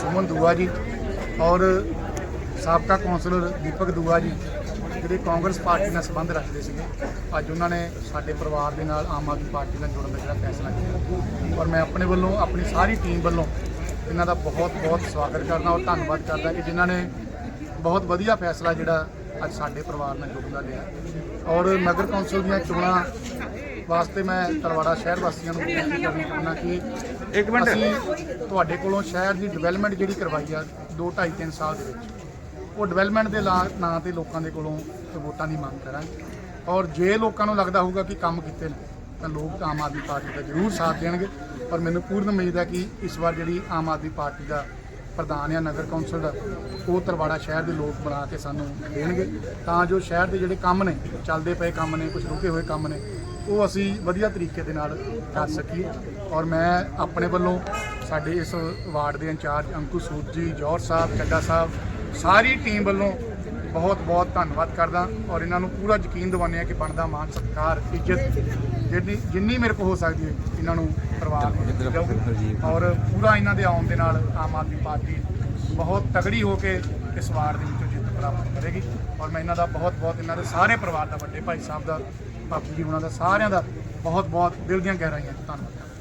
ਸੁਮਨ ਦੂਆ ਜੀ ਔਰ ਸਾਬਕਾ ਕੌਂਸਲਰ ਦੀਪਕ ਦੂਆ ਜੀ, ਜਿਹੜੇ ਕਾਂਗਰਸ ਪਾਰਟੀ ਨਾਲ ਸੰਬੰਧ ਰੱਖਦੇ ਸੀਗੇ। ਅੱਜ ਉਹਨਾਂ ਨੇ ਸਾਡੇ ਪਰਿਵਾਰ ਦੇ ਨਾਲ ਆਮ ਆਦਮੀ ਪਾਰਟੀ ਨਾਲ ਜੁੜਨ ਦਾ ਜਿਹੜਾ ਫੈਸਲਾ ਕੀਤਾ। ਔਰ ਮੈਂ ਆਪਣੇ ਵੱਲੋਂ, ਆਪਣੀ ਸਾਰੀ ਟੀਮ ਵੱਲੋਂ ਇਹਨਾਂ ਦਾ ਬਹੁਤ ਬਹੁਤ ਸਵਾਗਤ ਕਰਦਾ ਔਰ ਧੰਨਵਾਦ ਕਰਦਾ ਕਿ ਜਿਨ੍ਹਾਂ ਨੇ ਬਹੁਤ ਵਧੀਆ ਫੈਸਲਾ ਜਿਹੜਾ ਅੱਜ ਸਾਡੇ ਪਰਿਵਾਰ ਨਾਲ ਜੁੜਨ ਦਾ ਲਿਆ। ਔਰ ਨਗਰ ਕੌਂਸਲ ਦੀਆਂ ਚੋਣਾਂ ਵਾਸਤੇ ਮੈਂ ਤਲਵਾੜਾ ਸ਼ਹਿਰ ਵਾਸੀਆਂ ਨੂੰ ਬੇਨਤੀ ਕਰਨੀ ਚਾਹੁੰਦਾ ਕਿ ਇੱਕ ਮਿੰਟ। ਅਸੀਂ ਤੁਹਾਡੇ ਕੋਲੋਂ ਸ਼ਹਿਰ ਦੀ ਡਿਵੈਲਪਮੈਂਟ ਜਿਹੜੀ ਕਰਵਾਈ ਆ 2 2.5 3 ਸਾਲ ਦੇ ਵਿੱਚ ਉਹ ਡਿਵੈਲਪਮੈਂਟ ਦੇ ਨਾਂ ਤੇ ਲੋਕਾਂ ਦੇ ਕੋਲੋਂ ਵੋਟਾਂ ਦੀ ਮੰਗ ਕਰਾਂਗੇ। ਔਰ ਜੇ ਲੋਕਾਂ ਨੂੰ ਲੱਗਦਾ ਹੋਊਗਾ ਕਿ ਕੰਮ ਕੀਤੇ ਨੇ ਤਾਂ ਲੋਕ ਆਮ ਆਦਮੀ ਪਾਰਟੀ ਦਾ ਜ਼ਰੂਰ ਸਾਥ ਦੇਣਗੇ। ਪਰ ਮੈਨੂੰ ਪੂਰਨ ਉਮੀਦ ਹੈ ਕਿ ਇਸ ਵਾਰ ਜਿਹੜੀ ਆਮ ਆਦਮੀ ਪਾਰਟੀ ਦਾ ਪ੍ਰਧਾਨ ਆ ਨਗਰ ਕੌਂਸਲ ਦਾ ਉਹ ਤਰਵਾੜਾ ਸ਼ਹਿਰ ਦੇ ਲੋਕ ਬਣਾ ਕੇ ਸਾਨੂੰ ਦੇਣਗੇ। ਤਾਂ ਜੋ ਸ਼ਹਿਰ ਦੇ ਜਿਹੜੇ ਕੰਮ ਨੇ ਚੱਲਦੇ ਪਏ ਕੰਮ ਨੇ ਕੁਝ ਰੁਕੇ ਹੋਏ ਕੰਮ ਨੇ ਉਹ ਅਸੀਂ ਵਧੀਆ ਤਰੀਕੇ ਦੇ ਨਾਲ ਕਰ ਸਕੀਏ। ਔਰ ਮੈਂ ਆਪਣੇ ਵੱਲੋਂ ਸਾਡੇ ਇਸ ਵਾਰਡ ਦੇ ਇੰਚਾਰਜ ਅੰਕੁ ਸੂਦ ਜੀ ਜੌਹਰ ਸਾਹਿਬ ਚੱਡਾ ਸਾਹਿਬ ਸਾਰੀ ਟੀਮ ਵੱਲੋਂ ਬਹੁਤ ਬਹੁਤ ਧੰਨਵਾਦ ਕਰਦਾ। ਔਰ ਇਹਨਾਂ ਨੂੰ ਪੂਰਾ ਯਕੀਨ ਦਿਵਾਉਂਦੇ ਆ ਕਿ ਬਣਦਾ ਮਾਨ ਸਤਿਕਾਰ ਇੱਜ਼ਤ ਜਿੰਨੀ ਜਿੰਨੀ ਮੇਰੇ ਕੋਲ ਹੋ ਸਕਦੀ ਹੈ ਇਹਨਾਂ ਨੂੰ ਪਰਿਵਾਰ ਔਰ ਪੂਰਾ ਇਹਨਾਂ ਦੇ ਆਉਣ ਦੇ ਨਾਲ ਆਮ ਆਦਮੀ ਪਾਰਟੀ ਬਹੁਤ ਤਗੜੀ ਹੋ ਕੇ ਇਸ ਵਾਰ ਦੇ ਵਿੱਚੋਂ ਜਿੱਤ ਪ੍ਰਾਪਤ ਕਰੇਗੀ। ਔਰ ਮੈਂ ਇਹਨਾਂ ਦਾ ਬਹੁਤ ਬਹੁਤ ਇਹਨਾਂ ਦੇ ਸਾਰੇ ਪਰਿਵਾਰ ਦਾ ਵੱਡੇ ਭਾਈ ਸਾਹਿਬ ਦਾ ਬਾਪੂ ਜੀ ਉਹਨਾਂ ਦਾ ਸਾਰਿਆਂ ਦਾ ਬਹੁਤ ਬਹੁਤ ਦਿਲ ਦੀਆਂ ਗਹਿਰਾਈਆਂ 'ਚ ਧੰਨਵਾਦ।